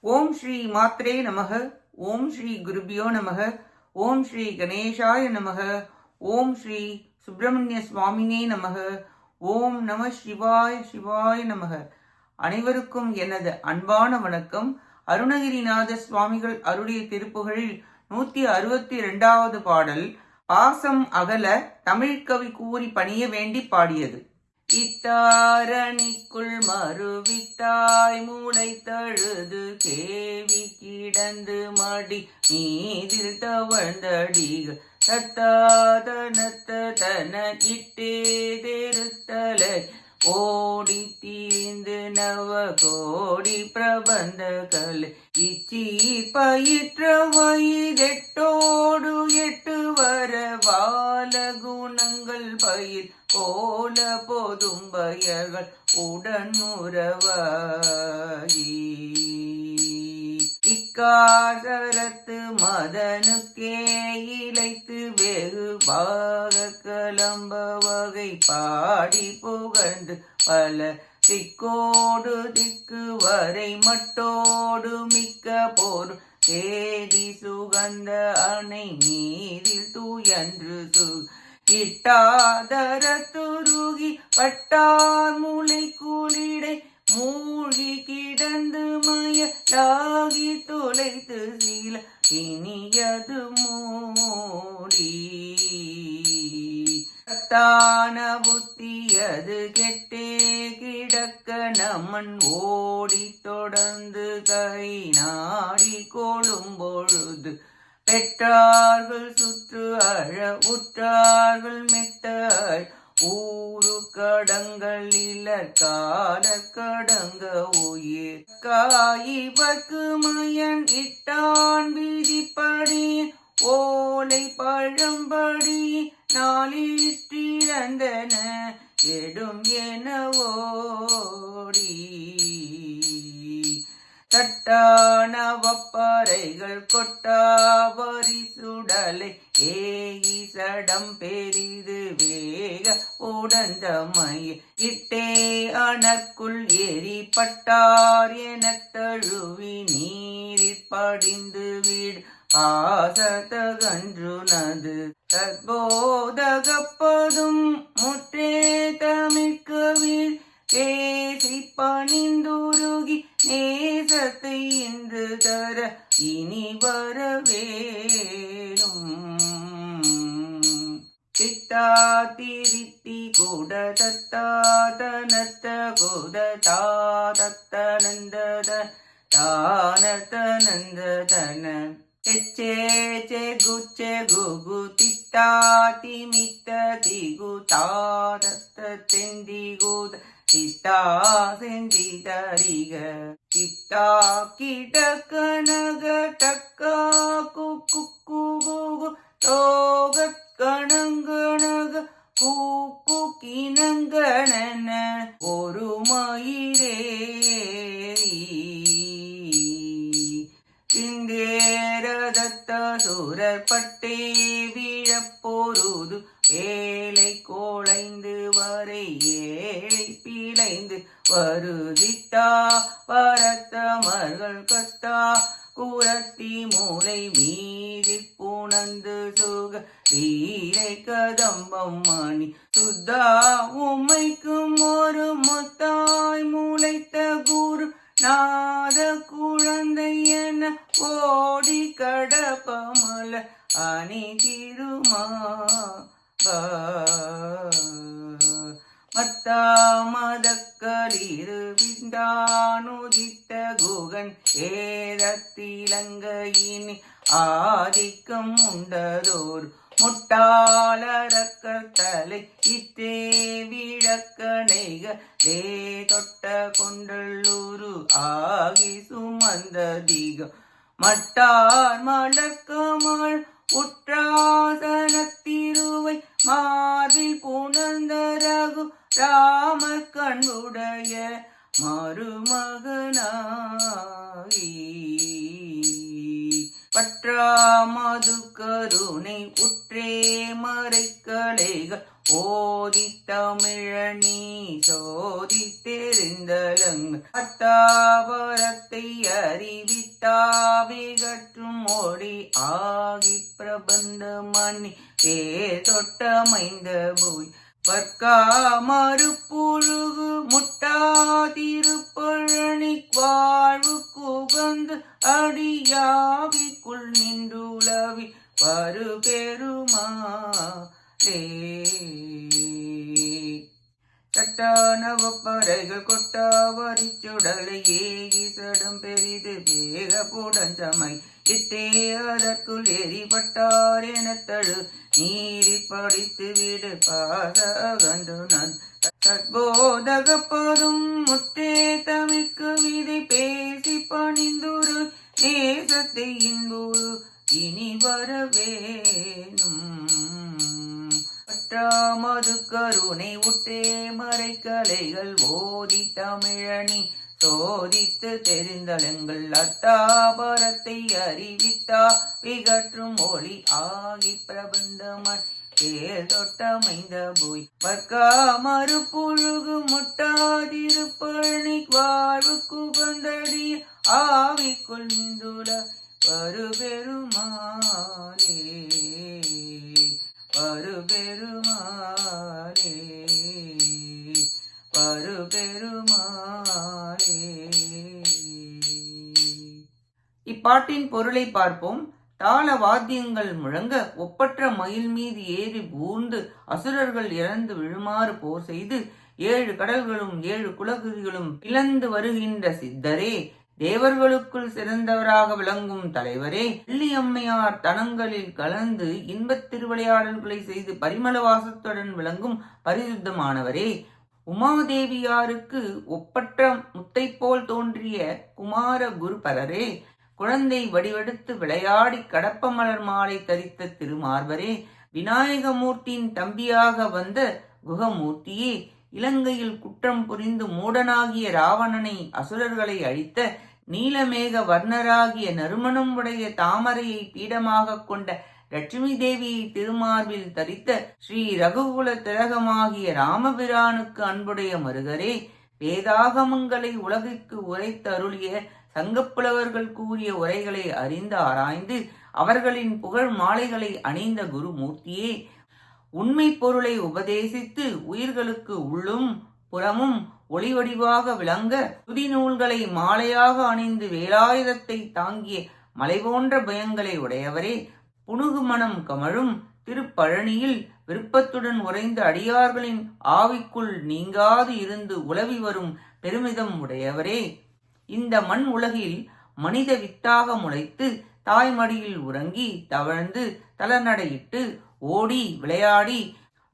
ஓம் ஸ்ரீ மாத்ரே நமக ஓம் ஸ்ரீ குருபியோ நமக ஓம் ஸ்ரீ கணேஷாய நமக ஓம் ஸ்ரீ சுப்பிரமணிய சுவாமினே நமக ஓம் நம சிவாய சிவாய நமக. அனைவருக்கும் எனது அன்பான வணக்கம். அருணகிரிநாத சுவாமிகள் அருளிய திருப்புகளில் நூத்தி அறுபத்தி இரண்டாவது பாடல் பாசம் அகல தமிழ்கவி கூறி பணிய வேண்டி பாடியது. இத்தாரணிக்குள் மறுவித்தாய் மூளை தழுது கேவி கிடந்து மடி மீதில் தவழ்ந்தடிகள். தத்தாதனத்த தன இட்டே தெருத்தலை ஓடி தீந்து நவ கோடி பிரபந்த கலை இச்சி பயிற்ற வயதெட்டோடு எட்டு வர வால குணங்கள் பயிர். போல போதும் பயர்கள் உடனுறவாயி. இக்காசரத்து மதனுக்கே இழைத்து வெகு பாக கலம்ப வகை பாடி புகழ்ந்து பல திக்கோடு திக்கு வரை மட்டோடு மிக்க போர் தேடி சுகந்த அணை நீரில் தூயன்று சு இட்டாதர துருகி பட்டார் முளை கூலிடை மூழ்கி கிடந்து மயலாகி தொலைத்து சீல. இனியது மூடி. தான புத்தியது கெட்டே கிடக்க நமன் ஓடி தொடர்ந்து கை நாடி கொள்ளும் பொழுது பெற்றார்கள் சுற்று அழ உற்றார்கள் மெத்தாள் ஊரு கடங்கள் இலக்கால கடங்க உயிர் காய்வக்கு மயன் இட்டான் விதிப்படி. ஓலை பழம்படி நாளிற்றிறந்தன எடும் என ஓடி. தட்டான வப்பறைகள் கொட்டாவரி சுடலை ஏகி சடம் பெரிது வேக உடந்தமைய இட்டே அணக்குள் எரி பட்டார் எனத் தழுவி நீரிற் படிந்து வீடு. பாசத்தகன்றுனது தற்போதகப்பதும் தித்தா திரித்தி கூட தத்தாத நத்த கூட தாதத்த நந்தத தானத நந்த தன எச்சே சே குச்சே குகு தித்தா திமித்த திகு தாதத்த தெந்தி கூத தித்தா செந்தி தரிக. தித்தா கிடக்க நக டக்கா குக்கு கணங்கணக கூக்கு கிணங்கணன ஒரு மயிரே சிந்தேரதத்த சூரர் பட்டே வீழப்போருது ஏழை கோளைந்து வரை ஏழை பிழைந்து வருதித்தா வரத்தமர்கள் கத்தா. குரத்தி மூளை மீ வீரை கதம்பம் மணி சுத்தா உமைக்கும் ஒரு முத்தாய் முளைத்த குரு நாத குழந்தை என ஓடி கடப்பமல அணி திருமா? மத்தா மதக்களிரு விந்தானுதித்த குகன் ஏதத்திலங்கையின் ஆதிக்கம் உண்டதோர் முட்டாளரக்கத்தலை இத்தே விழக்கணைக தே தொட்ட கொண்டல்லூரு ஆகி சுமந்ததிகம் மட்டார் மலக்கமாள் உற்றாசனத்திருவை மார்பில் புணர்ந்த ரகு ராம கண்ணுடைய மருமகனாகி. பற்றாமது கருணை உற்றே மறைக்கலைகள். ஓதி தமிழனி சோதி தெரிந்தலங் அத்தாவரத்தை அறிவித்தாவிகற்றும் மொழி ஆகி பிரபந்த மணி தே தொட்டமைந்த போய். வர்க்கா மறுப்புழுகு முட்டாதிருப்பழனி வாழ்வு குகந்து அடியாவிக்குள் நின்றுலவி வரு பெருமாளே. சட்டானவப்பறைகள் கொட்டாவரி சுடலை ஏகி சடம் பெரிது வேகப்புடன் சமை. இத்தே அதற்குள் எரிபட்டார் என தழு நீரி படித்து விடு பாசகன்று நான். தற்போதகப்பதும் முத்தே தமிழ்க்கு விதை பேசி பணிந்துரு நேசத்தை இன்புரு இனி வரவேணும். பற்றாமது கருணை உற்றே மறைக்கலைகள் ஓதி தமிழனி சோதித்து தெரிந்தலங்கள் அத்தாபரத்தை அறிவித்தா விகற்றும் ஒளி ஆகி பிரபந்தமன். பேர் தொட்டமைந்த போய். வர்க்கா மறுப்புழுகு முட்டாதிருப்பழனி வாழ்வு குகந்தடி ஆவிக்குள் நின்றுள வருபெருமாளே. வருபெருமாளே. வருபெருமாளே. இப்பாட்டின் பொருளை பார்ப்போம். தாள வாத்தியங்கள் முழங்க ஒப்பற்ற மயில் மீது ஏறி பூந்து அசுரர்கள் இறந்து விழுமாறு போர் செய்து ஏழு கடல்களும் ஏழு குலகுதிகளும் பிளந்து வருகின்ற சித்தரே தேவர்களுக்குள் சிறந்தவராக விளங்கும் தலைவரே வெள்ளியம்மையார் தனங்களில் கலந்து இன்பத் திருவிளையாடல்களை செய்து பரிமள வாசத்துடன் விளங்கும் பரிசுத்தமானவரே. உமாதேவியாருக்கு ஒப்பற்ற முத்தை போல் தோன்றிய குமார குருபரரே குழந்தை வடிவெடுத்து விளையாடி கடப்ப மலர் மாலை தரித்த திருமார்பரே விநாயகமூர்த்தியின் தம்பியாக வந்த குகமூர்த்தியே இலங்கையில் குற்றம் புரிந்து மூடனாகிய ராவணனை அசுரர்களை அழித்த நீலமேக வர்ணராகிய நறுமணம் உடைய தாமரையை பீடமாக கொண்ட லட்சுமி தேவியை திருமார்பில் தரித்த ஸ்ரீ ரகுகுல திலகமாகிய ராமபிரானுக்கு அன்புடைய மருகரே வேதாகமங்களை உலகிற்கு உரைத்தருளிய சங்கப்புலவர்கள் கூறிய உரைகளை அறிந்து ஆராய்ந்து அவர்களின் புகழ் மாலைகளை அணிந்த குருமூர்த்தியே உண்மை பொருளை உபதேசித்து உயிர்களுக்கு உள்ளும் புறமும் ஒளிவடிவாக விளங்க துதி நூல்களை மாலையாக அணிந்து வேலாயுதத்தை தாங்கிய மலை போன்ற பயங்களை உடையவரே புணுகு மனம் கமழும் திருப்பழனியில் விருப்பத்துடன் உறைந்த அடியார்களின் ஆவிக்குள் நீங்காது இருந்து உலவி வரும் பெருமிதம் உடையவரே. இந்த மண் உலகில் மனித வித்தாக முளைத்து தாய்மடியில் உறங்கி தவழ்ந்து தளநடையிட்டு ஓடி விளையாடி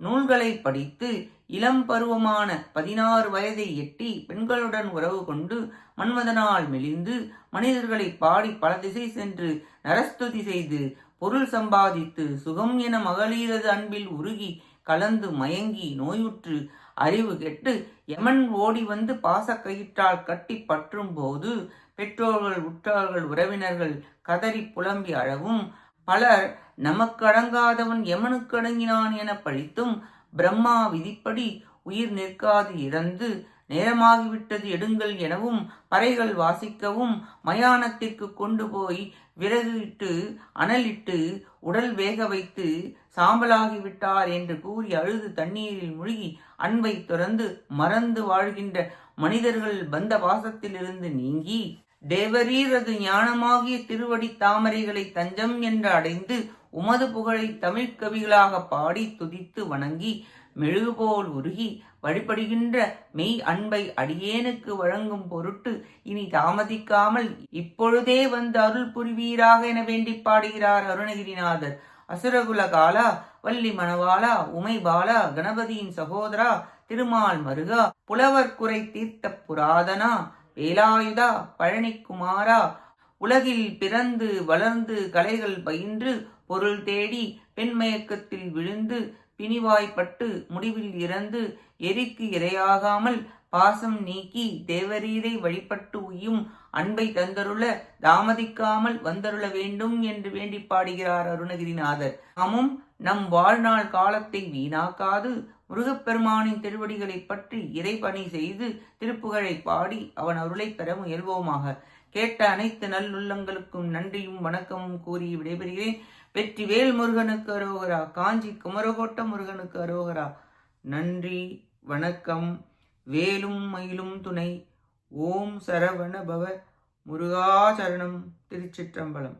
நூல்களை படித்து இளம் பருவமான பதினாறு வயதை எட்டி பெண்களுடன் உறவு கொண்டு மன்மதனால் மெலிந்து மனிதர்களை பாடி பல திசை சென்று நரஸ்துதி செய்து பொருள் சம்பாதித்து சுகம் என மகளிரது அன்பில் உருகி கலந்து மயங்கி நோயுற்று அறிவு கெட்டு யமன் ஓடி வந்து பாசக்கயிற்றால் கட்டி பற்றும் போது பெற்றோர்கள் உற்றார்கள் உறவினர்கள் கதறி புலம்பி அழவும். பலர் நமக்கடங்காதவன் எமனுக்கடங்கினான் என பழித்தும் பிரம்மா விதிப்படி உயிர் நிற்காது இறந்து நேரமாகிவிட்டது எடுங்கள் எனவும் பறைகள் வாசிக்கவும் மயானத்திற்கு கொண்டு போய் விறகு இட்டு அனலிட்டு உடல் வேக வைத்து சாம்பலாகிவிட்டார் என்று கூறி அழுது தண்ணீரில் முழுகி அன்பை துறந்து மறந்து வாழ்கின்ற மனிதர்கள் பந்த பாசத்திலிருந்து நீங்கி தேவரீரது ஞானமாகிய திருவடி தாமரைகளை தஞ்சம் என்று அடைந்து உமது புகழை தமிழ்க் கவிகளாக பாடி துதித்து வணங்கி மெழுகுபோல் உருகி வழிபடுகின்ற மெய் அன்பை அடியேனுக்கு வழங்கும் பொருட்டு இனி தாமதிக்காமல் இப்பொழுதே வந்து அருள் புரிவீராக என வேண்டி பாடுகிறார் அருணகிரிநாதர். அசுரகுல காலா வள்ளி மணவாளா உமை பாலா கணபதியின் சகோதரா திருமால் மருகா புலவர் குறை தீர்த்த புராதனா வேலாயுதா பழனிக்குமாரா உலகில் பிறந்து வளர்ந்து கலைகள் பயின்று பொருள் தேடி பெண்மயக்கத்தில் விழுந்து பிணிவாய்ப்பட்டு முடிவில் இறந்து எரிக்கு இரையாகாமல் பாசம் நீக்கி தேவரீரை வழிபட்டு உய்யும் அன்பை தந்தருள தாமதிக்காமல் வந்தருள வேண்டும் என்று வேண்டி பாடுகிறார் அருணகிரிநாதர். நாமும் நம் வாழ்நாள் காலத்தை வீணாக்காது முருகப்பெருமானின் திருவடிகளை பற்றி இறைபணி செய்து திருப்புகழை பாடி அவன் அருளை பெற முயல்வோமாக. கேட்ட அனைத்து நல்லுள்ளங்களுக்கும் நன்றியும் வணக்கமும் கூறி விடைபெறுகிறேன். வெற்றி வேல் முருகனுக்கு அரோகரா காஞ்சி குமரகோட்ட முருகனுக்கு அரோகரா. நன்றி வணக்கம். வேலும் மயிலும் துணை. ஓம் சரவண பவ. முருகாச்சரணம் திருச்சிற்றம்பலம்.